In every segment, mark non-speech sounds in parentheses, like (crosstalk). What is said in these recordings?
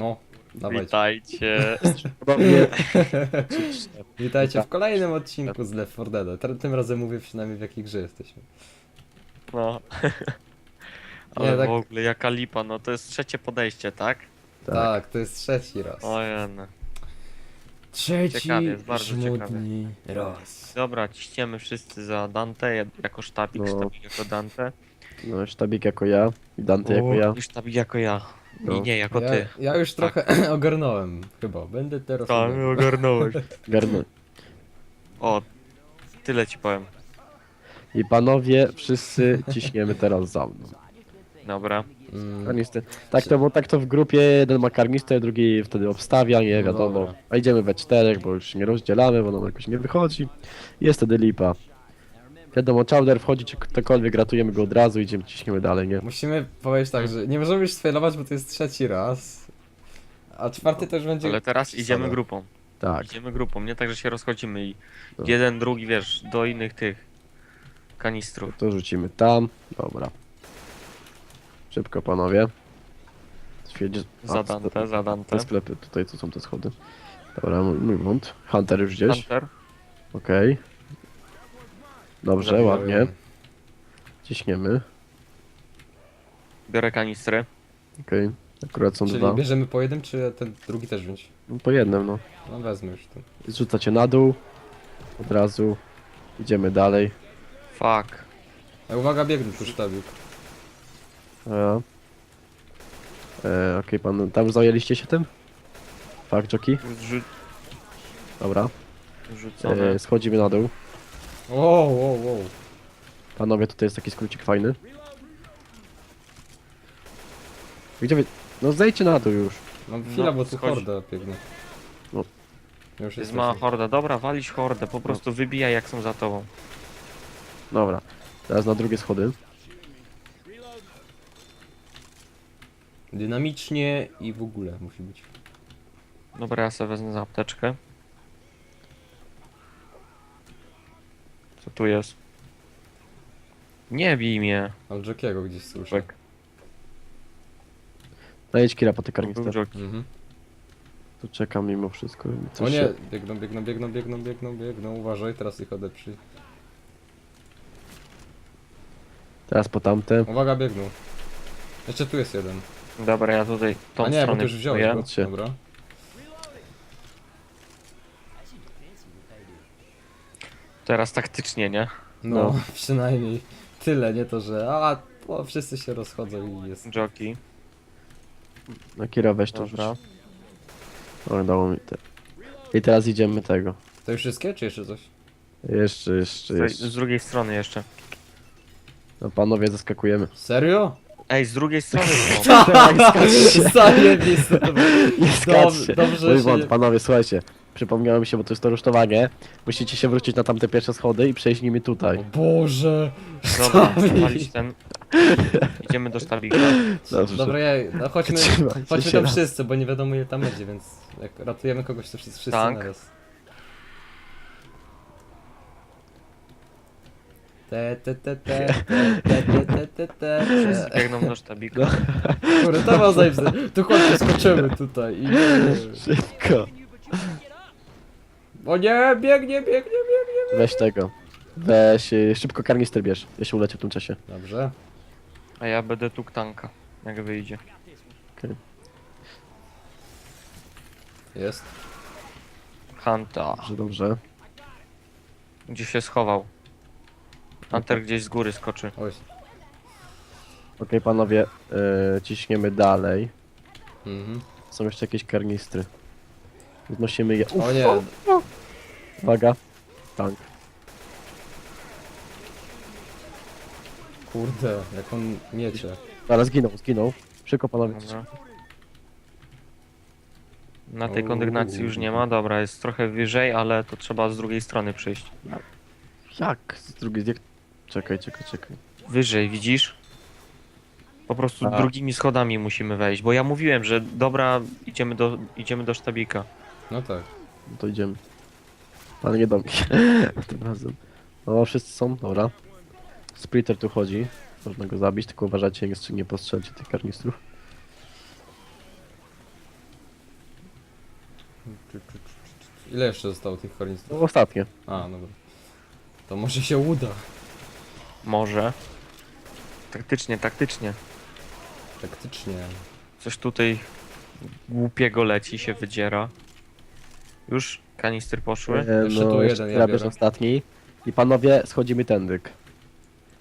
No, dawajcie. Witajcie. Podobnie. (laughs) Witajcie w kolejnym odcinku z Left 4 Dead. Tym- Tym razem mówię przynajmniej w jakiej grze jesteśmy. No. (laughs) Ale Nie, tak- w ogóle jaka lipa, no to jest trzecie podejście, tak? Tak, to jest trzeci raz. Ojen. Trzeci Ciekawie, jest bardzo żmudny raz. Dobra, ciśniemy wszyscy za Dante, ja- jako sztabik, No. sztabik jako Dante. No, sztabik jako ja i Dante jako ja. I sztabik jako ja. No. I nie, jako Ja, ty. ja już trochę (clears throat) ogarnąłem chyba. Będę teraz. Tak, ogarniał. ogarnąłeś. (laughs) O, tyle ci powiem. I panowie, wszyscy ciśniemy teraz za mną. Dobra. Mm, Karnisty. Tak to, bo tak to w grupie, jeden ma karnistę, drugi wtedy obstawia, nie No wiadomo. dobra. A idziemy we czterech, bo już nie rozdzielamy, bo nam jakoś nie wychodzi. Jest wtedy lipa. Wiadomo, Chowder wchodzi, czy ktokolwiek, ratujemy go od razu, idziemy, ciśniemy dalej, nie? Musimy powiedzieć tak, że nie możemy już sfailować, bo to jest trzeci raz. A czwarty też będzie. Ale teraz idziemy grupą. Tak. Idziemy grupą, nie tak, że się rozchodzimy i No. jeden, drugi, wiesz, do innych tych kanistrów. To rzucimy tam. Dobra. Szybko, panowie. Świedzie... Za Dante, za Dante. Te sklepy, tutaj to są te schody. Dobra, mój, mój błąd. Hunter już gdzieś. Hunter. Okej. Dobrze, Zabijałem. ładnie. Ciśniemy. Biorę kanistry. Okej. Akurat są Czyli dwa. bierzemy po jednym, czy ten drugi też wziąć? No, po jednym, no. No wezmę już tu. Zrzucacie na dół. Od razu. Idziemy dalej. Fuck. A uwaga, biegnie tu sztabik. A. E, Okej, pan. Tam już zajęliście się tym? Fakt, jockey? Zrzu Dobra. rzucone. E, schodzimy na dół. Wow, wow, wow. Panowie, tutaj jest taki skrócik fajny. Gdzie wy... No zejdźcie na dół już. No chwila, bo tu schodzi. horda biegnie. No. Już Jest mała horda. Dobra, walić hordę. Po prostu wybijaj jak są za tobą. Dobra. Teraz na drugie schody. Dynamicznie i w ogóle musi być. Dobra, ja sobie wezmę za apteczkę. Co tu jest? Nie bij mnie. Ale Jockiego gdzieś słyszę. Czek. Najedź kira po te Był jockey. Mhm. Tu czekam mimo wszystko. O Coś nie, się... biegną, biegną, biegną, biegną, biegną, biegną. Uważaj, teraz ich odeprzy. Teraz po tamte. Uwaga, biegną. Jeszcze tu jest jeden. Dobra, ja tutaj tą A nie, bo stronę ty już wziąłeś go. Dobra. Teraz taktycznie, nie? No, No. (laughs) przynajmniej tyle, nie to, że a, o, wszyscy się rozchodzą i jest. Jockey. Na kira weź to Dobra. rzuć. O, dało mi te. I teraz idziemy tego. To już wszystkie, czy jeszcze coś? Jeszcze, jeszcze, Z, jeszcze. z drugiej strony jeszcze. No panowie, zaskakujemy. Serio? Ej, z drugiej strony (laughs) są. (laughs) Zajebiste to było. Nie Dob- skaczcie. dobrze Mój się błąd, nie- panowie, słuchajcie. Przypomniało mi się, bo to jest to rusztowanie. Musicie się wrócić na tamte pierwsze schody i przejść nimi O tutaj. Boże! Dobra, (laughs) walić ten. Idziemy do sztabika. Dobrze. Dobra, ja, no chodźmy, Trzymajcie chodźmy się tam wszyscy, bo nie wiadomo ile tam będzie, więc jak ratujemy kogoś, to wszyscy, wszyscy Tak. naraz. Te, te, te, te, te, te, te, te, te, Wszyscy te. biegną do sztabika. Kurde, to ma zajebiste. Tu chodźcie, skoczymy tutaj i... Szybko. O nie, biegnie, biegnie, biegnie. Weź tego. Weź, y, szybko karnister bierz. Ja się uleczę w tym czasie. Dobrze. A ja będę tu tanka. Jak wyjdzie. Jest. Hunta. Dobrze, dobrze. Gdzie się schował? Hunter gdzieś z góry skoczy. Oj. Okej, panowie, y, ciśniemy dalej. Mhm. Są jeszcze jakieś karnistry. Znosimy je. O nie, Uwaga. Tank. kurde, jak on miecie. Zaraz zginął, zginął. Szybko panowie. Dobra. Na tej kondygnacji już nie ma. Dobra, jest trochę wyżej, ale to trzeba z drugiej strony przyjść. Jak? Z drugiej jak... Czekaj, czekaj, czekaj. Wyżej, widzisz? Po prostu A. drugimi schodami musimy wejść, bo ja mówiłem, że dobra, idziemy do, idziemy do sztabika. No tak. No to idziemy. Ale nie do mnie. (laughs) Tym razem. No, wszyscy są, dobra. Splitter tu chodzi. Można go zabić, tylko uważajcie, jeszcze nie postrzelcie tych karnistrów. Ile jeszcze zostało tych No hornistów? ostatnie. A, dobra. To może się uda. Może. Taktycznie, taktycznie. Taktycznie. Coś tutaj głupiego leci, się wydziera. Już kanistry poszły. E, Jeszcze tu no, jeden, ja ja biorę. ostatni. I panowie, schodzimy tędyk.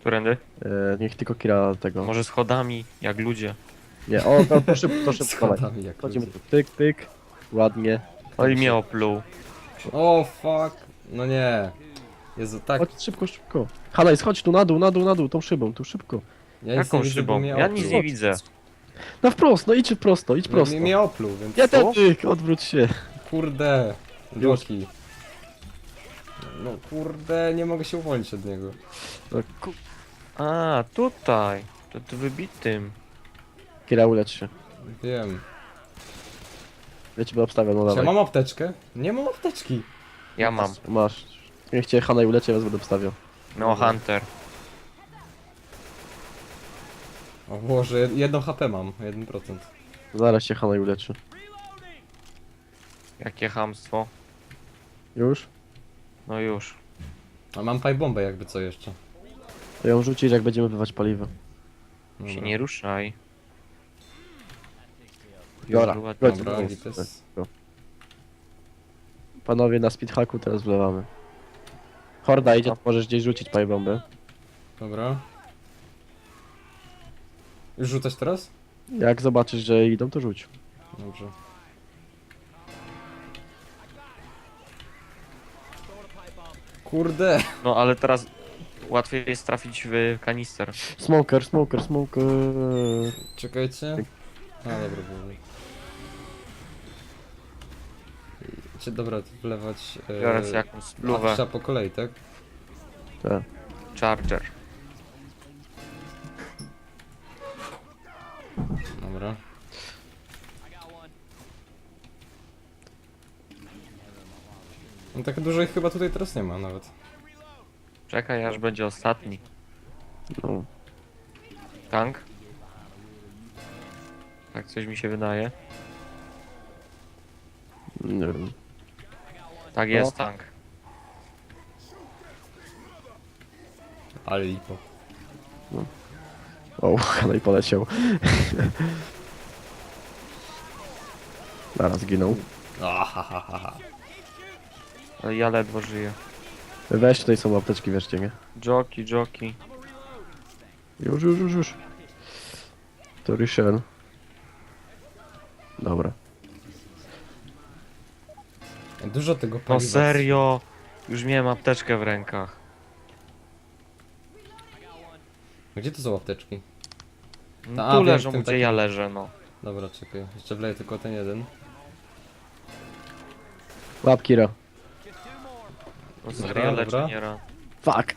Którędy? E, niech tylko Kira tego... Może schodami, jak ludzie. Nie, o, to, to szybko, to szybko. (laughs) dawaj. Schodami jak Chodzimy ludzie. tu, tyk, tyk. Ładnie. Oj, mnie opluł. O, fuck. No nie. Jezu, tak. Chodź szybko, szybko. Hanaj, schodź tu na dół, na dół, na dół, tą szybą, tu szybko. Ja nic Jaką nie widzę, bo szybą? mnie Ja opluł. nic nie widzę. Na wprost, no idź prosto, idź prosto. Mnie, mnie opluł, więc... Nie ten tyk, odwróć się. Kurde. Joki. No kurde, nie mogę się uwolnić od niego. No, ku... A, tutaj. To tu wybitym. Kira, ulecz się. Wiem. Ja cię obstawiam, no Czy ja dawaj. mam apteczkę? Nie mam apteczki. Ja mam. Masz. Niech cię Hanaj uleczy, ja was będę obstawiał. No, Hunter. O Boże, jedno HP mam, 1%. Zaraz cię Hanaj uleczy. Jakie hamstwo. Już? No już. A mam pipe bombę jakby co jeszcze. To ją rzucić, jak będziemy wywać paliwo. Dobra. Się nie ruszaj. Dobra, Już chodź, Dobra, chodź. Gites. Panowie, na speedhacku teraz wlewamy. Horda idzie, możesz gdzieś rzucić pajbombę. Dobra. Już rzucać teraz? Jak zobaczysz, że idą, to rzuć. Dobrze. Kurde. No ale teraz łatwiej jest trafić w kanister. Smoker, smoker, smoker. Czekajcie. A, dobra, dobra. Czy dobra, to wlewać... e, Biorę sobie jakąś a, spluwę. trzeba po kolei, tak? Tak. Charger. Dobra. No tak dużo ich chyba tutaj teraz nie ma nawet. Czekaj, aż będzie ostatni. No. Tank? Tak coś mi się wydaje. Nie wiem. Tak No. jest tank. Ale lipo. O, (laughs) Hanaj poleciał. (laughs) Zaraz ginął. Ahahaha. Ale ja ledwo żyję. Weź, tutaj są apteczki, wierzcie, nie? Joki, joki. Już, już, już, już. To Richel. Dobra. Dużo tego No paliwa. serio! Już miałem apteczkę w rękach. Gdzie to są apteczki? No, A, tu wiem, leżą, w tym gdzie takim- ja leżę, no. Dobra, czekaj. Jeszcze wleję tylko ten jeden. Łap Kira. No Dobra. Fuck.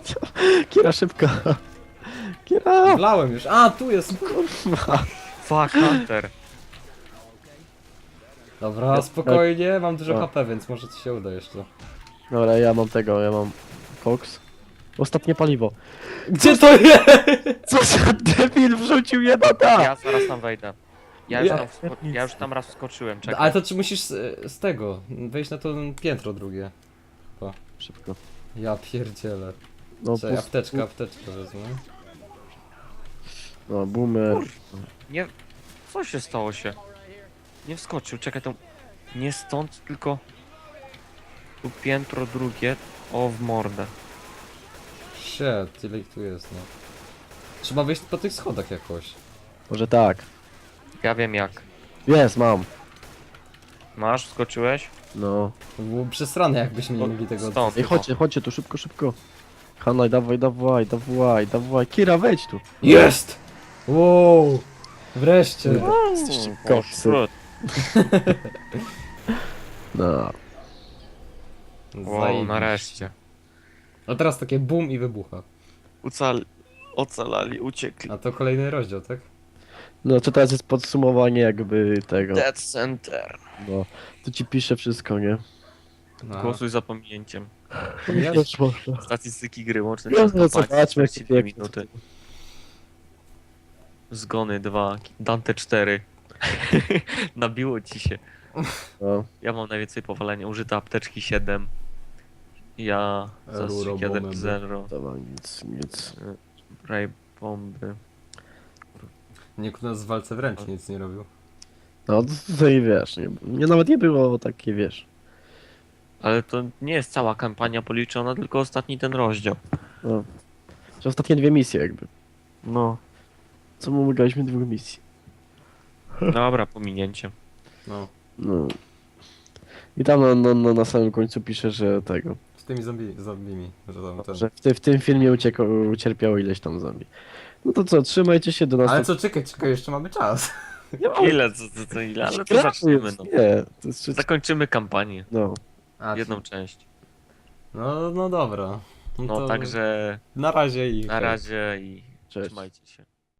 (laughs) Kira, szybko. Kira. Wlałem już. A, tu jest! Fuck, Hunter! Dobra, spokojnie, mam dużo O. HP, więc może ci się uda jeszcze. Dobra, ja mam tego, ja mam Fox. Ostatnie paliwo. Gdzie to jest? Co za debil wrzucił je na dach? Ja zaraz tam wejdę. Ja już Ja- tam, wsko- ja już tam raz wskoczyłem, czekaj. Ale to czy musisz z, z tego, wejść na to piętro drugie. Szybko. Ja pierdzielę. No, Czekaj, pust... apteczkę, apteczkę wezmę. no boomer. Nie... Co się stało się? Nie wskoczył, czekaj, to... Nie stąd, tylko... Tu piętro drugie. O, w mordę. Shit, ile ich tu jest, no. Trzeba wejść po tych schodach jakoś. Może tak. Ja wiem jak. Jest, mam. Masz? Wskoczyłeś? No. To było przesrane, jakbyśmy nie mogli tego... Stąd. Ej, chodźcie, chodźcie tu szybko, szybko. Hanaj, dawaj, dawaj, dawaj, dawaj. Kira, wejdź tu. Jest! Wow! Wreszcie! Jesteście shit. (laughs) No. Wow, Zajebiście. nareszcie. A teraz takie bum i wybucha. Ucal... Ocalali, uciekli. A to kolejny rozdział, tak? No to teraz jest podsumowanie jakby tego. Dead Center. No. Tu ci pisze wszystko, nie? No. Głosuj za pominięciem. Ja- można. Statystyki gry łączne No, no, zobaczmy, jak 42 to minuty. Zgony 2, Dante 4. (laughs) Nabiło ci się. No, Ja mam najwięcej powalenia. Użyte apteczki 7. Ja zastrzyk Ruro, jaderki bomby. 0. to nic, nic. Ray bomby. Nikt u nas w walce wręcz nic nie robił. No to tutaj wiesz, nie, nie, nawet nie było takie, wiesz. Ale to nie jest cała kampania policzona, tylko ostatni ten rozdział. No. Że ostatnie dwie misje jakby. No. Co my graliśmy dwóch misji. (laughs) Dobra, pominięcie. No. No. I tam no, no, no, na samym końcu pisze, że tego. Z tymi zombie, zombimi, że tam ten. Że w, ty, w tym filmie uciekło, ucierpiało ileś tam zombie. No to co, trzymajcie się do Ale następnego. co, czekaj, czekaj, jeszcze mamy czas. Ile, co, co, co ile? Ale to Gra zaczniemy, jest, no. Nie, to jest trzeci... Zakończymy kampanię. No. A, Jedną część. No, no dobra. No, No to także Na razie i. na razie i Cześć. trzymajcie się.